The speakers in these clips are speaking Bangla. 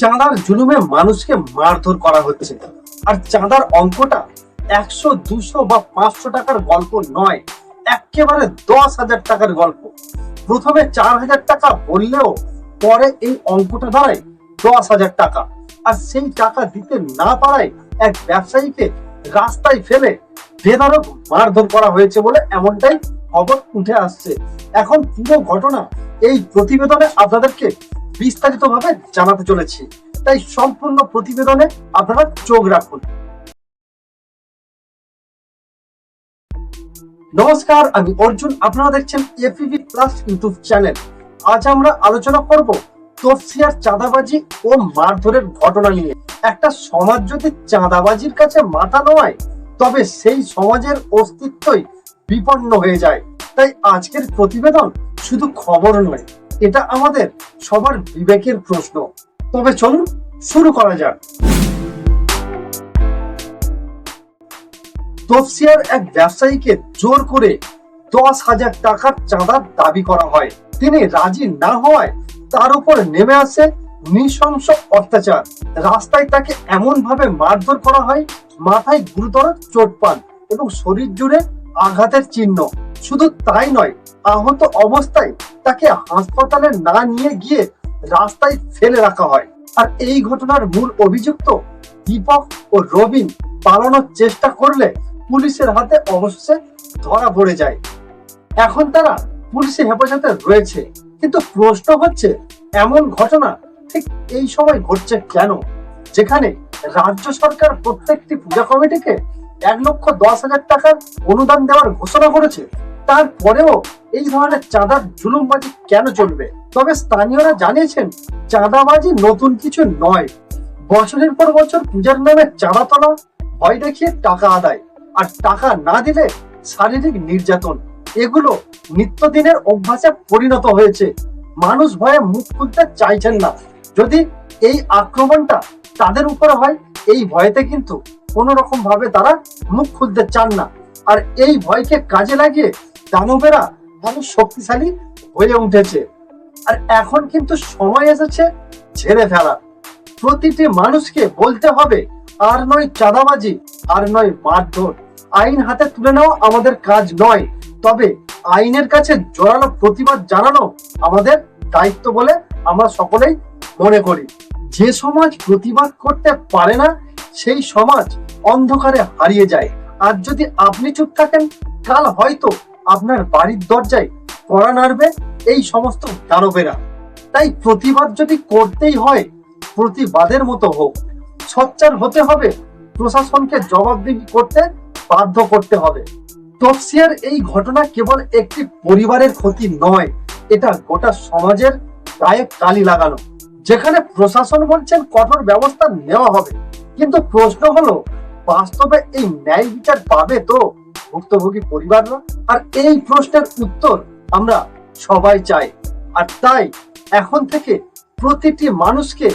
চাঁদার জুলুমে মানুষকে মারধর করা হচ্ছে। আর চাঁদার অঙ্কটা একশো, দুশো বা পাঁচশো টাকার গল্প নয়, একেবারে দশ হাজার টাকার গল্প। প্রথমে চার হাজার টাকা বললেও পরে এই অঙ্কটা দাঁড়ায় দশ হাজার টাকা। আর সেই টাকা দিতে না পারায় এক ব্যবসায়ীকে রাস্তায় ফেলে বেধরক মারধর করা হয়েছে বলে এমনটাই খবর উঠে আসছে। এখন পুরো ঘটনা এই প্রতিবেদনে আপনাদেরকে বিস্তারিত ভাবে জানাতে চলেছি। তাই সম্পূর্ণ প্রতিবেদনে আপনারা চোখ রাখুন। নমস্কার, আমি অর্জুন। আপনারা দেখছেন এপিবি প্লাস ইউটিউব চ্যানেল আজ আমরা আলোচনা করব তফসিয়ার চাঁদাবাজি ও মারধরের ঘটনা নিয়ে। একটা সমাজ যদি চাঁদাবাজির কাছে মাথা নোয়ায়, তবে সেই সমাজের অস্তিত্বই বিপন্ন হয়ে যায়। তাই আজকের প্রতিবেদন শুধু খবর নয় এটা আমাদের সবার বিবেকের প্রশ্ন। তবে চলুন শুরু করা যাক। তফসিয়ার এক ব্যবসায়ীকে জোর করে দশ হাজার টাকার চাঁদার দাবি করা হয়। তিনি রাজি না হওয়ায় তার উপর নেমে আসে নৃশংস অত্যাচার। রাস্তায় তাকে এমন ভাবে মারধর করা হয়, মাথায় গুরুতর চোট পান এবং শরীর জুড়ে আঘাতের চিহ্ন। শুধু তাই নয়, আহত অবস্থায় তাকে হাসপাতালে না নিয়ে গিয়ে রাস্তায় ফেলে রাখা হয়। আর এই ঘটনার মূল অভিযুক্ত দীপক ও রবিন পালানোর চেষ্টা করলে পুলিশের হাতে অবশেষে ধরা পড়ে যায়। এখন তারা পুলিশের হেফাজতে রয়েছে। কিন্তু প্রশ্ন হচ্ছে, এমন ঘটনা ঠিক এই সময় ঘটছে কেন? যেখানে রাজ্য সরকার প্রত্যেকটি পূজা কমিটিকে এক লক্ষ দশ হাজার টাকার অনুদান দেওয়ার ঘোষণা করেছে। তারপরেও এই ধরনের চাঁদার জুলুমবাজি কেন চলবে? তবে স্থানীয়রা জানিয়েছেন, চাঁদাবাজি নতুন কিছু নয়। বছরের পর বছর পূজার নামে চাঁদা তোলা, ভয় দেখিয়ে টাকা আদায় আর টাকা না দিলে শারীরিক নির্যাতন। এগুলো নিত্যদিনের অভ্যাসে পরিণত হয়েছে। মানুষ ভয়ে মুখ খুলতে চাইছেন না। যদি এই আক্রমণটা তাদের উপরে হয়, এই ভয়েতে কিন্তু কোন রকম ভাবে তারা মুখ খুলতে চান না। আর এই ভয়কে কাজে লাগিয়ে দানবেরা মানুষ শক্তিশালী হয়ে উঠেছে। আর এখন কিন্তু সময় এসেছে ছেড়ে ফেলা প্রতিটি মানুষকে বলতে হবে, আর নয় চাঁদাবাজি, আর নয় মারধর। আইন হাতে তুলে নেওয়া আমাদের কাজ নয়, তবে আইনের কাছে জোরালো প্রতিবাদ জানানো আমাদের দায়িত্ব বলে আমরা সকলেই মনে করি। যে সমাজ প্রতিবাদ করতে পারে না, সেই সমাজ অন্ধকারে হারিয়ে যায়। আর যদি আপনি চুপ থাকেন কাল হয়তো আপনার বাড়ির দরজায় কড়া নাড়বে এই সমস্ত দানবেরা তাই প্রতিবাদ যদি করতেই হয়, প্রতিবাদের মতো হোক। সোচ্চার হতে হবে, প্রশাসনকে জবাবদিহি করতে বাধ্য করতে হবে। তফসিয়ার এই ঘটনা কেবল একটি পরিবারের ক্ষতি নয়, এটা গোটা সমাজের গায়ে কালি লাগানো। যেখানে প্রশাসন বলছেন কঠোর ব্যবস্থা নেওয়া হবে। কিন্তু প্রশ্ন হলো বাস্তবে এই ন্যায় বিচার পাবে তো ভুক্তভোগী পরিবাররা আর এই প্রশ্নের উত্তর আমরা সবাই চাই। আর তাই এখন থেকে প্রতিটি মানুষকে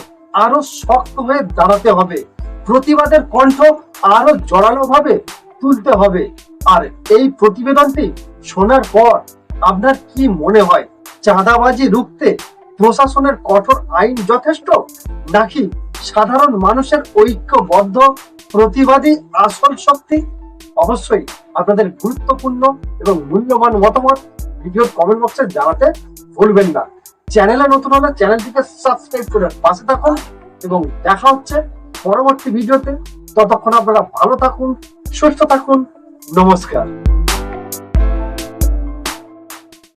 আরও শক্ত হয়ে দাঁড়াতে হবে। প্রতিবাদের কণ্ঠ আরও জোরালো ভাবে তুলতে হবে। আর এই প্রতিবেদনটি শোনার পর আপনার কি মনে হয়, চাঁদাবাজি রুখতে প্রশাসনের কঠোর আইন যথেষ্ট নাকি সাধারণ মানুষের ঐক্যবদ্ধ প্রতিবাদী আসল শক্তি? অবশ্যই আপনাদের গুরুত্বপূর্ণ এবং মূল্যবান মতামত ভিডিওর কমেন্ট বক্সে জানাতে ভুলবেন না। চ্যানেলে নতুন হলে চ্যানেলটিকে সাবস্ক্রাইব করে পাশে থাকুন এবং দেখা হচ্ছে পরবর্তী ভিডিওতে। ততক্ষণ আপনারা ভালো থাকুন, সুস্থ থাকুন। নমস্কার।